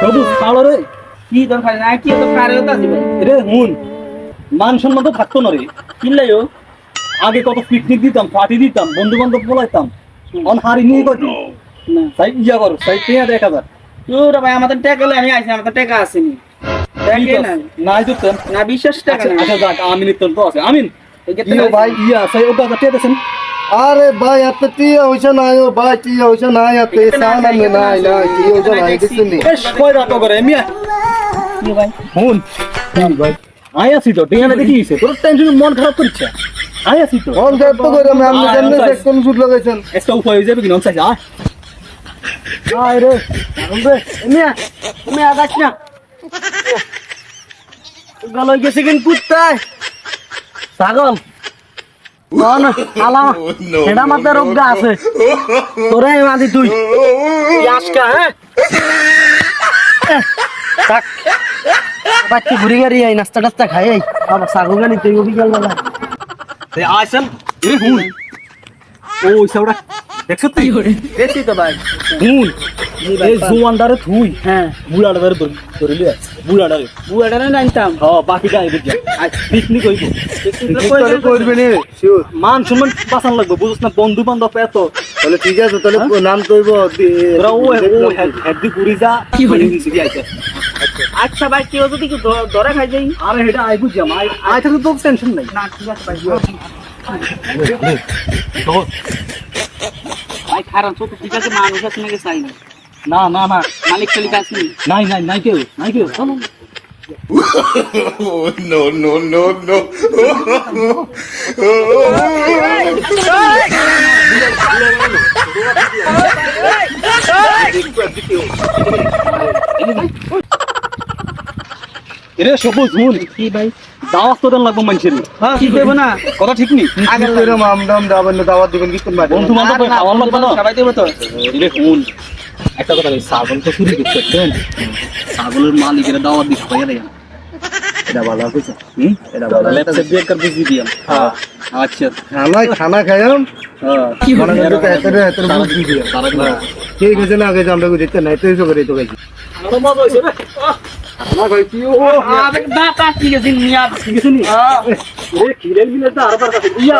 সবুজ কালো রে। কি দরকার না কি দরকার রে হুন মান সম্মান তো থাকতো না রে। কিনলাইও আগে কত পিকনিক দিতাম পার্টি দিতাম বন্ধু বান্ধব বলাইতাম। অন হারি নিয়ে কত না। সাই ইয়া করো যাক। তোর ভাই আমাদের টাকা আমি আইছি আমাদের টাকা আসেনি। নাই। তো তেম না বিশ্বাস টাকা আচ্ছা আচ্ছা যাক আমিন। তো আছে আমিন ভাই ইয়া সাই ওটা আরে ভাই এত কি হইছে না ও ভাই? কি হইছে না এত সান আমি নাই না কি হইছে না দেখছেন নি? বেশ কয় রাত করে মিয়া? কি ভাই। হুন ভাই আই আছি তো টিয়ানা দেখি গেছে। তোর টেনশন মন খারাপ করছে আই আছি তো। কোন দেব তো করে আমি আপনি আয়, জানেন যে কোন সুট লাগাইছেন। একটা উপায় হয়ে যাবে কি নন চাই আয়। আয় রে। বন্ধু মিয়া মিয়া আগাছ না। গেল গেছে কিন কুত্তায় ছাগল। সেটা মাতে রোগা আছে। তোরে মাদি তুই। ইয়াসকা হ্যাঁ? বাচ্চা ঘুরি গাড়ি আই নাস্তা টাস্তা খাই আই বাবা ছাগল গানি তুই বিকাল বেলা হুন। ও সাউডা দেখছ তুই দেখছি তো ভাই। হুন এই জুয়ানদারে থুই হ্যাঁ। বুলাডারে ধরি ধরে লিয়া বুলাডারে বুয়াটা না জানতাম। হ্যাঁ বাকিটা আইবে যা পিকনিক হইব। তাহলে করবে নি। শিওর মান সম্মান বাঁচান লাগবে বুঝছ না বন্ধু বান্ধব এত। তাহলে ঠিক আছে তাহলে নাম কইব তোরা ও ও হেডি পুরি যা কি হইছে কি আইছে আচ্ছা ভাই কেউ যদি কি ধরে খাই যাই আরে এটা আই বুঝাম আই আই থাকলে তো টেনশন নাই। না ঠিক আছে ভাই ভাই খারাপ তো ঠিক আছে মানুষ আছে নাকি চাই না না না মালিক টালিক আছে নাই নাই নাই কেউ নাই কেউ চলো no, no, no, no. এরে সবুজ হুন কি ভাই? দাওয়াত তো দেন লাগবো মানুষের হ্যাঁ কি দেবো না? কথা ঠিক নেই। আগে করে মাম দাম দাবেন দাওয়াত দিবেন কি কোন বাইরে বন্ধু বান্ধব খাওয়ার লাগবে না? সবাই দেবো তো। এরে হুন একটা কথা ছাগল তো চুরি করতেন ছাগলের মালিকের দাওয়াত দিতে হয় রে এটা ভালো হুম? এটা ভালো লেপসে বিয়ে কর বুঝি দিয়াম। হ্যাঁ। আচ্ছা। খানা খানা হ্যাঁ। করে তো এত এত বুঝ দিয়ে সারা দিন ঠিক আছে না আগে জামটা দিতে নাই তো করে তো মজা হইছে রে।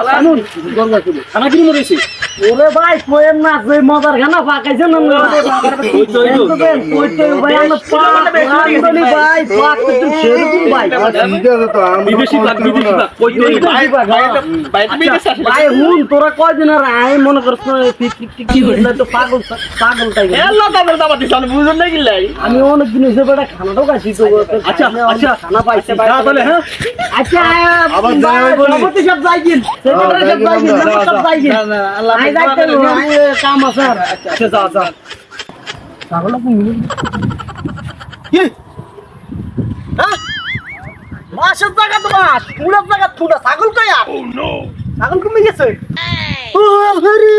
না? ভাই ইয়া ওরে ভাই কোয়েন না যে মজার খানা পাকাইছে না ওই তো, ওই তো। ওই তো ভাই আমরা পাক ভাই পাক তো সেরকম ভাই ঠিক আছে তো আমি বিদেশি লাগ বিদেশি লাগ কই তো ভাই ভাই হুন তোরা কয়দিন আর আই মনে করছ ঠিক ঠিক ঠিক কি হইল তো পাগল পাগল তাই আমি অনেক দিন হইছে খাইছি তো আচ্ছা, আচ্ছা। খানা পাইছি তাহলে হ্যাঁ আচ্ছা আবার দেখা হইব সব যাই কিন সব যাই কিন সব যাই কিন আল্লাহ যাইতে কাম আছে আচ্ছা যা যা ছাগল কি কি জায়গা তো মাস পুরো জায়গা তুলা ছাগল কয়া ছাগল কমে গেছে? ও হরি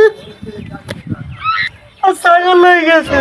ছাগল হয়ে গেছে।